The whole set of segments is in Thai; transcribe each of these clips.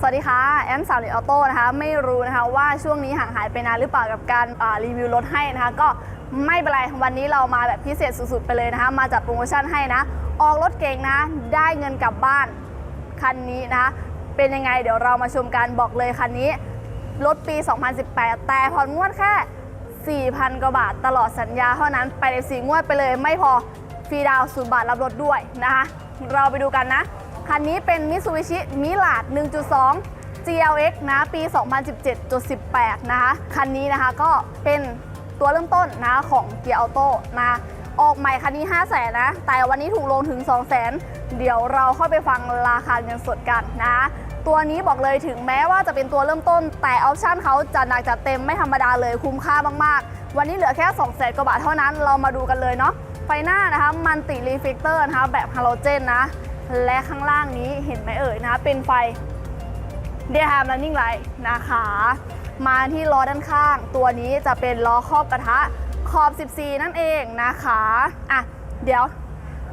สวัสดีค่ะ แอมสาวเหลีออโต้นะคะ ไม่รู้นะคะว่าช่วงนี้ห่างหายไปนานหรือเปล่ากับการรีวิวรถให้นะคะ ก็ไม่เป็นไร วันนี้เรามาแบบพิเศษสุดๆ ไปเลยนะคะ มาจัดโปรโมชั่นให้นะ ออกรถเก่งนะ ได้เงินกลับบ้านคันนี้นะคะเป็นยังไงเดี๋ยวเรามาชมกันบอกเลยคันนี้ รถปี 2018 แต่ผ่อนงวดแค่ 4,000 กว่าบาทตลอดสัญญาเท่านั้นไปเลยสีงวดไปเลยไม่พอฟรีดาวน์ศูนย์บาทรับรถด้วยนะคะ เราไปดูกันนะ คันนี้เป็น Mitsubishi Mirage 1.2 GLX นะ ปี 2017.18 นะคะ คันนี้นะคะก็เป็นตัวเริ่มต้นนะของเกียร์ออโต้นะออกใหม่คันนี้ 5 0 0แสนนะ แต่วันนี้ถูกลงถึง 2 0 0แสนเดี๋ยวเราเข้าไปฟังราคาเงินสดกันนะ ตัวนี้บอกเลยถึงแม้ว่าจะเป็นตัวเริ่มต้น แต่ออปชั่นเขาจะหนักจัดเต็มไม่ธรรมดาเลยคุ้มค่ามากๆ วันนี้เหลือแค่ 2 0 0แสนกว่าบาทเท่านั้นเรามาดูกันเลยเนาะไฟหน้านะคะมันติรีเฟกเตอร์นะคะแบบฮาโลเจนนะ และข้างล่างนี้เห็นไหมเอ่ยนะ เป็นไฟเดีย m ม Running Light นะคะ มาที่ล้อด้านข้าง ตัวนี้จะเป็นล้อครอบกระทะขอบ 14 นั่นเองนะคะอะเดี๋ยว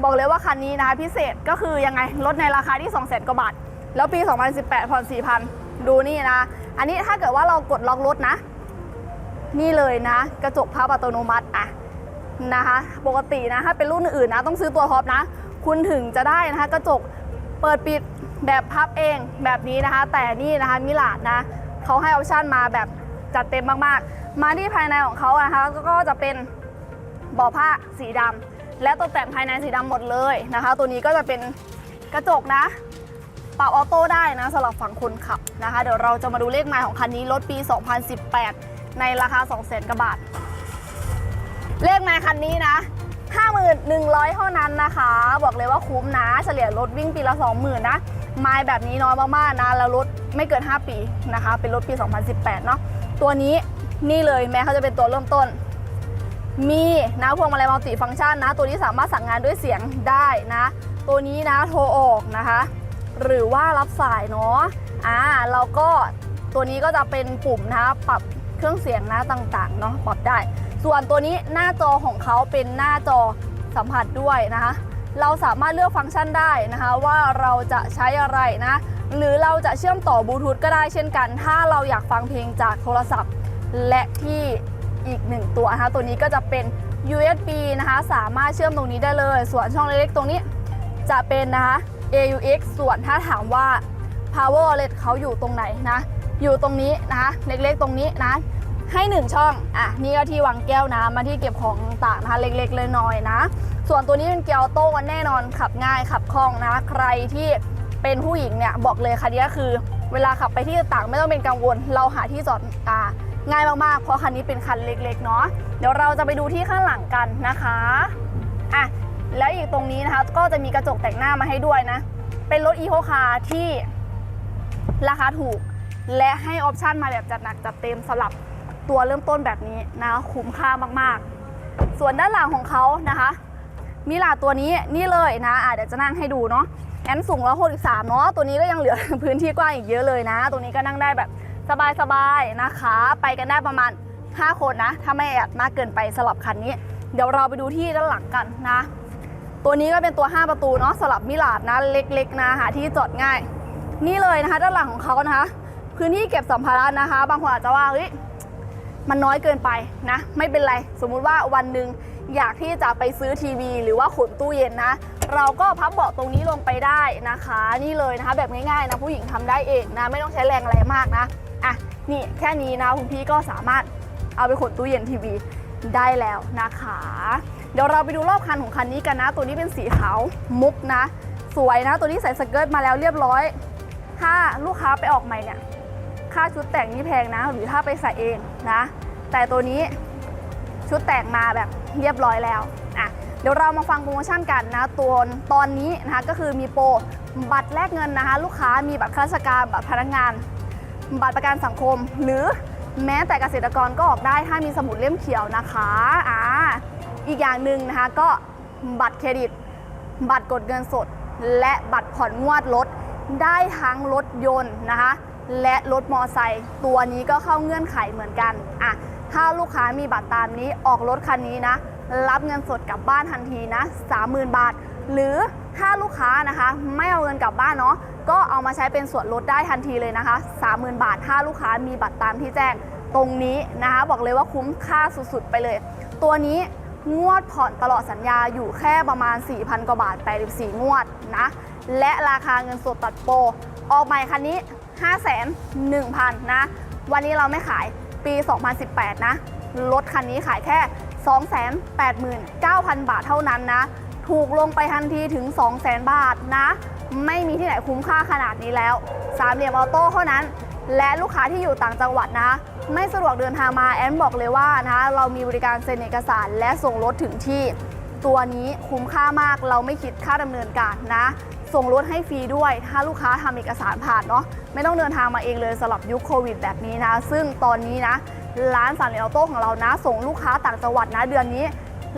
บอกเลยว่าคันนี้นะคะพิเศษก็คือยังไงลดในราคาที่ 2 0 0 0 0 0กว่าบาท แล้วปี 2018 ผ่อน 4,000 ดูนี่นะ อันนี้ถ้าเกิดว่าเรากดล็อกรถนะ นี่เลยนะ กระจกพับอัตโนมัติอะนะคะ ปกตินะ ถ้าเป็นรุ่นอื่นนะ ต้องซื้อตัวท็อปนะ คุณถึงจะได้นะคะกระจกเปิดปิดแบบพับเองแบบนี้นะคะ แต่นี่นะคะมิลาดนะเขาให้ออปชั่นมาแบบจัดเต็มมากๆ มาที่ภายในของเขานะคะก็จะเป็นเบาะผ้าสีดำและตกแต่งภายในสีดำหมดเลยนะคะ ตัวนี้ก็จะเป็นกระจกนะปรับออโต้ได้นะสำหรับฝั่งคนขับนะคะ เดี๋ยวเราจะมาดูเลขไมล์ของคันนี้รถปี 2018 ในราคา 2 0 0 0 0 0กว่าบาท เลขไมล์คันนี้นะ 5,100 เท่านั้นนะคะ บอกเลยว่าคุ้มนะ เฉลี่ยรถวิ่งปีละ 20,000 นะ ไมล์แบบนี้น้อยมากๆนะ แล้วรถไม่เกิน 5 ปีนะคะ เป็นรถปี 2018 เนาะ ตัวนี้นี่เลยแม้เขาจะเป็นตัวเริ่มต้น มีนะพวงมาลัยมัลติฟังก์ชันนะ ตัวนี้สามารถสั่งงานด้วยเสียงได้นะ ตัวนี้นะโทรออกนะคะ หรือว่ารับสายเนาะ อ่าแล้วก็ตัวนี้ก็จะเป็นปุ่มนะปรับเครื่องเสียงนะต่างๆเนาะปรับได้ ส่วนตัวนี้หน้าจอของเขาเป็นหน้าจอสัมผัสด้วยนะคะ เราสามารถเลือกฟังก์ชันได้นะคะว่าเราจะใช้อะไรนะ หรือเราจะเชื่อมต่อบลูทูธก็ได้เช่นกัน ถ้าเราอยากฟังเพลงจากโทรศัพท์ และที่อีกหนึ่งตัวนะคะตัวนี้ก็จะเป็น USB นะคะสามารถเชื่อมตรงนี้ได้เลย ส่วนช่องเล็กๆตรงนี้จะเป็นนะคะ AUX ส่วนถ้าถามว่า power outlet เขาอยู่ตรงไหนนะ อยู่ตรงนี้นะคะเล็กๆตรงนี้นะ ให้ 1 ช่อง อะ นี่ก็ที่วางแก้วน้ำมาที่เก็บของต่างนะคะเล็กๆเลยน้อยนะ ส่วนตัวนี้เป็นเกียร์ออโต้แน่นอนขับง่ายขับคล่องนะ ใครที่เป็นผู้หญิงเนี่ยบอกเลยคันนี้คือ เวลาขับไปที่ต่างไม่ต้องเป็นกังวล เราหาที่จอดอ่าง่ายมากๆ เพราะคันนี้เป็นคันเล็กๆเนาะ เดี๋ยวเราจะไปดูที่ข้างหลังกันนะคะ อะ แล้วอีกตรงนี้นะคะ ก็จะมีกระจกแต่งหน้ามาให้ด้วยนะ เป็นรถอีโคคาร์ที่ราคาถูก และให้ออปชันมาแบบจัดหนักจัดเต็มสำหรับ ตัวเริ่มต้นแบบนี้นะคุ้มค่ามากๆ ส่วนด้านหลังของเขานะคะมีลาตัวนี้นี่เลยนะอะเดี๋ยวจะนั่งให้ดูเนาะแอนสูงแล้ว63เนาะตัวนี้ก็ยังเหลือพื้นที่กว้างอีกเยอะเลยนะ ตัวนี้ก็นั่งได้แบบสบายๆนะคะ ไปกันได้ประมาณ 5 คนนะ ถ้าไม่แอดมากเกินไปสลับคันนี้ เดี๋ยวเราไปดูที่ด้านหลังกันนะ ตัวนี้ก็เป็นตัว 5 ประตูเนาะสลับมิลาดนะเล็กๆนะหาที่จอดง่าย นี่เลยนะคะ ด้านหลังของเขานะคะ พื้นที่เก็บสัมภาระนะคะ บางคนอาจจะว่าเฮ้ย มันน้อยเกินไปนะ ไม่เป็นไร สมมุติว่าวันหนึ่งอยากที่จะไปซื้อทีวี หรือว่าขนตู้เย็นนะ เราก็พับเบาะตรงนี้ลงไปได้นะคะ นี่เลยนะคะ แบบง่ายๆนะผู้หญิงทำได้เองนะ ไม่ต้องใช้แรงอะไรมากนะอะนี่แค่นี้นะคุณพี่ก็สามารถเอาไปขนตู้เย็นทีวีได้แล้วนะคะ เดี๋ยวเราไปดูรอบคันของคันนี้กันนะ ตัวนี้เป็นสีขาวมุกนะ สวยนะ ตัวนี้ใส่สเกิร์ตมาแล้วเรียบร้อย ถ้าลูกค้าไปออกใหม่เนี่ย ค่าชุดแต่งนี่แพงนะ หรือถ้าไปใส่เองนะ แต่ตัวนี้ชุดแต่งมาแบบเรียบร้อยแล้วอะเดี๋ยวเรามาฟังโปรโมชั่นกันนะตัวตอนนี้นะคะก็คือมีโปรบัตรแลกเงินนะคะ ลูกค้ามีบัตรข้าราชการบัตรพนักงาน บัตรประกันสังคม หรือแม้แต่เกษตรกรก็ออกได้ถ้ามีสมุดเล่มเขียวนะคะอ่าอีกอย่างหนึ่งนะคะก็บัตรเครดิต บัตรกดเงินสด และบัตรผ่อนงวดรถได้ทั้งรถยนต์นะคะ และรถมอไซค์ตัวนี้ก็เข้าเงื่อนไขเหมือนกันอะ ถ้าลูกค้ามีบัตรตามนี้ออกรถคันนี้นะ รับเงินสดกลับบ้านทันทีนะ 30,000 บาท หรือถ้าลูกค้านะคะไม่เอาเงินกลับบ้านเนาะก็เอามาใช้เป็นส่วนลดได้ทันทีเลยนะคะ 30,000 บาท ถ้าลูกค้ามีบัตรตามที่แจ้งตรงนี้นะคะ บอกเลยว่าคุ้มค่าสุดๆ ไปเลย ตัวนี้งวดผ่อนตลอดสัญญาอยู่แค่ประมาณ 4,000 กว่าบาท 84 งวดนะ และราคาเงินสดตัดโปรออกใหม่คันนี้501,000 นะ วันนี้เราไม่ขาย ปี 2018 นะ รถคันนี้ขายแค่ 289,000 บาทเท่านั้นนะ ถูกลงไปทันทีถึง 200,000 บาทนะ ไม่มีที่ไหนคุ้มค่าขนาดนี้แล้ว สามเหลี่ยมออโต้เท่านั้น และลูกค้าที่อยู่ต่างจังหวัดนะ ไม่สะดวกเดินทางมาแอนบอกเลยว่านะ เรามีบริการเซ็นเอกสารและส่งรถถึงที่ ตัวนี้คุ้มค่ามากเราไม่คิดค่าดำเนินการนะ ส่งรถให้ฟรีด้วย ถ้าลูกค้าทำเอกสารผ่านเนาะไม่ต้องเดินทางมาเองเลยสำหรับยุคโควิดแบบนี้นะ ซึ่งตอนนี้นะ ร้านสามเลออโต้ของเรานะ ส่งลูกค้าต่างจังหวัดนะเดือนนี้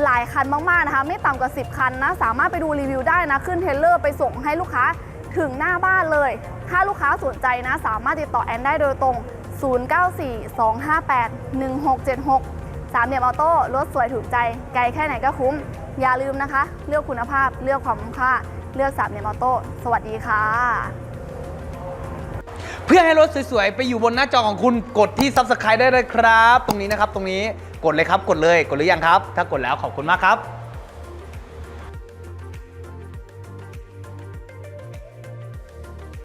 หลายคันมากๆนะคะ ไม่ต่ำกว่า 10 คันนะ สามารถไปดูรีวิวได้นะ ขึ้นเทเลอร์ไปส่งให้ลูกค้าถึงหน้าบ้านเลย ถ้าลูกค้าสนใจนะ สามารถติดต่อแอนได้โดยตรง 0942581676 สามเหลี่ยมออโต้รถสวยถูกใจ ไกลแค่ไหนก็คุ้ม อย่าลืมนะคะ เลือกคุณภาพเลือกความคุ้มค่า เลือกสามเนี่ยมออโต้สวัสดีค่ะ เพื่อให้รถสวยๆ ไปอยู่บนหน้าจอของคุณกดที่ Subscribe ได้เลยครับ ตรงนี้นะครับ ตรงนี้กดเลยครับ กดเลย กดหรือยังครับ ถ้ากดแล้วขอบคุณมากครับ